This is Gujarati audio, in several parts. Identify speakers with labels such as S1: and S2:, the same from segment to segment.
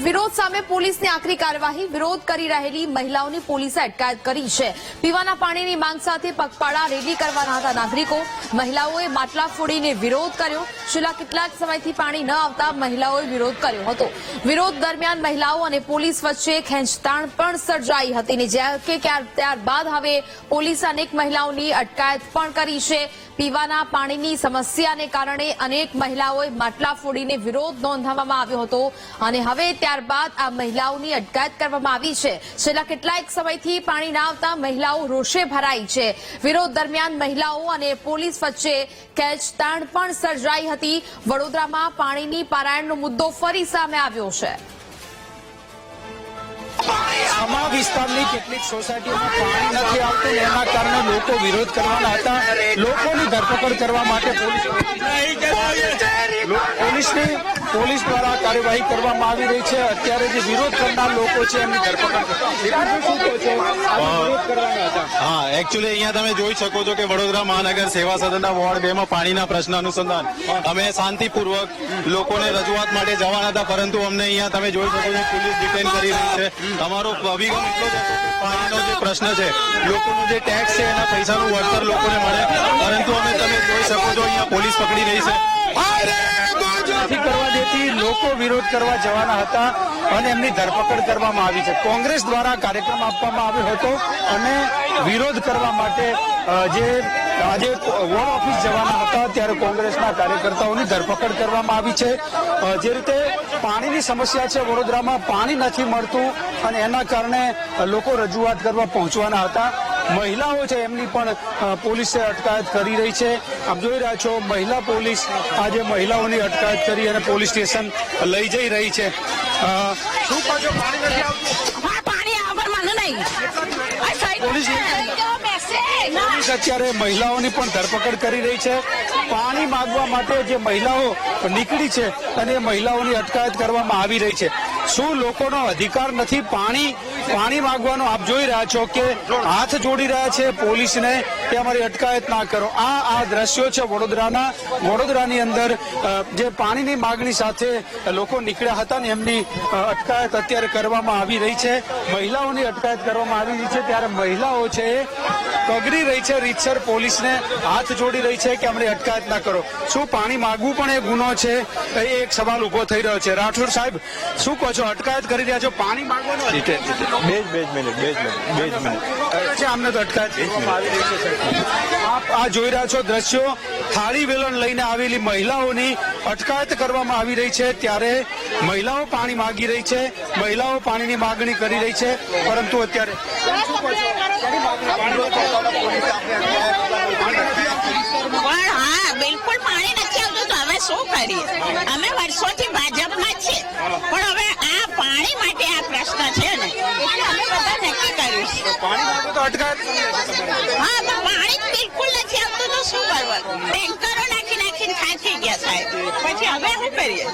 S1: વિરોધ સામે પોલીસની આકરી કાર્યવાહી. વિરોધ કરી રહેલી મહિલાઓની પોલીસે અટકાયત કરી છે. પીવાના પાણીની માંગ સાથે પગપાળા રેલી કરવાના હતા નાગરિકો. મહિલાઓએ માટલા ફોડીને વિરોધ કર્યો. છેલ્લા કેટલાક સમયથી પાણી ન આવતા મહિલાઓએ વિરોધ કર્યો હતો. વિરોધ દરમિયાન મહિલાઓ અને પોલીસ વચ્ચે ખેંચતાણ પણ સર્જાઈ હતી ને કે ત્યારબાદ હવે પોલીસે અનેક મહિલાઓની અટકાયત પણ કરી છે. પીવાના પાણીની સમસ્યાને કારણે અનેક મહિલાઓએ માટલા ફોડીને વિરોધ નોંધાવવામાં આવ્યો હતો અને હવે ત્યારબાદ આ મહિલાઓની અટકાયત કરવામાં આવી છે. છેલ્લા કેટલાક સમયથી પાણી ના આવતા મહિલાઓ રોષે ભરાઈ છે. વિરોધ દરમિયાન મહિલાઓ અને પોલીસ વચ્ચે ખેંચતાણ પણ સર્જાઈ હતી. વડોદરામાં પાણીની પારાયણનો મુદ્દો ફરી સામે આવ્યો છે.
S2: આમા વિસ્તારની કેટલીક સોસાયટીઓમાં પાણી નથી આવતું એના કારણે લોકો વિરોધ કરવાના હતા. લોકોની ધરપકડ કરવા માટે પોલીસ પોલીસની પોલીસ દ્વારા કાર્યવાહી કરવામાં આવી રહી છે. અત્યારે જે વિરોધ કરનાર લોકો છે એમની ધરપકડ
S3: હા. એકચ્યુઅલી અહીંયા તમે જોઈ શકો છો કે વડોદરા મહાનગર સેવા સદનના વોર્ડ બે માં પાણીના પ્રશ્ન અનુસંધાન. અમે શાંતિપૂર્વક લોકોને રજૂઆત માટે જવાના હતા પરંતુ અમને અહીંયા તમે જોઈ શકો છો પોલીસ ડિટેન કરી રહી છે. તમારો અભિગમ એટલો જ હતો પાણીનો જે પ્રશ્ન છે લોકોનો જે ટેક્સ છે એના પૈસાનું વળતર લોકોને મળે. પરંતુ અમે તમે જોઈ શકો છો અહીંયા પોલીસ પકડી રહી છે.
S2: નથી કરવા દેતી લોકો વિરોધ કરવા જવાના હતા અને એમની ધરપકડ કરવામાં આવી છે. કોંગ્રેસ દ્વારા કાર્યક્રમ આપવામાં આવ્યો હતો અને વિરોધ કરવા માટે જે આજે વોર્ડ ઓફિસ જવાના હતા ત્યારે કોંગ્રેસના કાર્યકર્તાઓની ધરપકડ કરવામાં આવી છે. જે રીતે પાણીની સમસ્યા છે વડોદરામાં પાણી નથી મળતું અને એના કારણે લોકો રજૂઆત કરવા પહોંચવાના હતા. મહિલાઓ છે એમની પણ પોલીસે અટકાયત કરી રહી છે. આપ જોઈ રહ્યા છો મહિલા પોલીસ આજે મહિલાઓની અટકાયત કરી અને પોલીસ સ્ટેશન લઈ જઈ રહી છે. શું પાણી નથી આવતું?
S4: પાણી આવે પણ નહીં
S2: અત્યારે મહિલાઓની પણ ધરપકડ કરી રહી છે. પાણી માંગવા માટે જે મહિલાઓ નીકળી છે અને એ મહિલાઓની અટકાયત કરવામાં આવી રહી છે. શું લોકોનો અધિકાર નથી? પાણી પાણી માગવાનો આપ જોઈ રહ્યા છો કે હાથ જોડી રહ્યા છે પોલીસને કે અમારી અટકાયત ના કરો. આ આ દ્રશ્યો છે વડોદરાના. વડોદરાની અંદર જે પાણીની માગણી સાથે લોકો નીકળ્યા હતા ને એમની અટકાયત અત્યારે કરવામાં આવી રહી છે. મહિલાઓની અટકાયત કરવામાં આવી રહી છે. ત્યારે મહિલાઓ છે એ પગડી રહી છે રીતસર પોલીસને હાથ જોડી રહી છે કે અમને અટકાયત ના કરો. શું પાણી માગવું પણ એ ગુનો છે? એ એક સવાલ ઊભો થઈ રહ્યો છે. રાઠોડ સાહેબ, શું છો અટકાયત કરી રહ્યા છો પાણી માંગવાનો
S3: બે જ બે જ મિનિટ બે જ મિનિટ બે જ મિનિટ.
S2: છે અમને તો અટકાયત કરવામાં આવી રહી છે આપ આ જોઈ રહ્યા છો દ્રશ્યો. થાળી વેલણ લઈને આવેલી મહિલાઓની અટકાયત કરવામાં આવી રહી છે. ત્યારે મહિલાઓ પાણી માંગી રહી છે મહિલાઓ પાણીની માગણી કરી રહી છે પરંતુ અત્યારે
S4: પણ હા બિલકુલ પાણી નથી આવતું તો હવે શું કરીએ? અમે વર્ષોથી ભાજપમાં કરીએ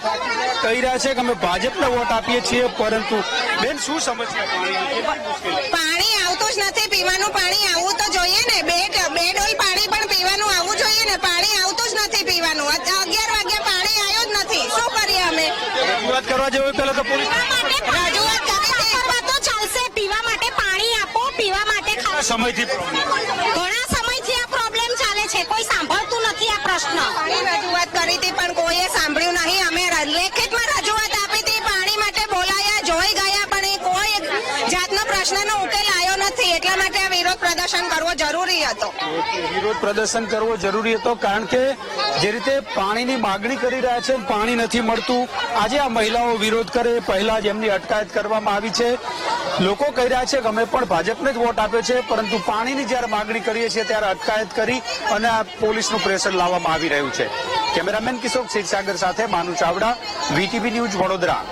S2: કહી રહ્યા છે કે અમે ભાજપને વોટ આપીએ છીએ પરંતુ બેન શું સમસ્યા
S5: પાણી આવતું જ નથી પીવાનું પાણી આવવું તો જોઈએ ને. બે બે ડોલ પાણી પણ પીવાનું આવવું જોઈએ ને. પાણી આવતું જ નથી પીવાનું. અગિયાર વાગ્યા પાણી આવ્યું જ નથી. શું કરીએ અમે?
S2: રજૂઆત કરવા જેવું પેલા તો પોલીસ
S5: રજૂઆત કરી
S6: તો ચાલશે. પીવા માટે પાણી આપો પીવા માટે
S2: સમયથી
S6: ઘણા સમયથી આ પ્રોબ્લેમ ચાલે છે? કોઈ સાંભળતું નથી આ પ્રશ્ન.
S5: રજૂઆત કરી હતી, પણ કોઈએ સાંભળ્યું નહીં. અમે લેખિતમાં પ્રદર્શન કરવો જરૂરી હતો.
S2: વિરોધ પ્રદર્શન કરવો જરૂરી હતો કારણ કે જે રીતે પાણીની માગણી કરી રહ્યા છે, પાણી નથી મળતું. આજે આ મહિલાઓ વિરોધ કરે, પહેલા જ એમની અટકાયત કરવામાં આવી છે. લોકો કહી રહ્યા છે કે અમે પણ ભાજપને જ વોટ આપ્યો છે, પરંતુ પાણીની જ્યારે માગણી કરીએ છીએ ત્યારે અટકાયત કરી અને આ પોલીસનું પ્રેશર લાવવામાં આવી રહ્યું છે. કેમેરામેન કિશોર ક્ષીરસાગર સાથે માનુ ચાવડા, વીટીવી ન્યૂઝ વડોદરા.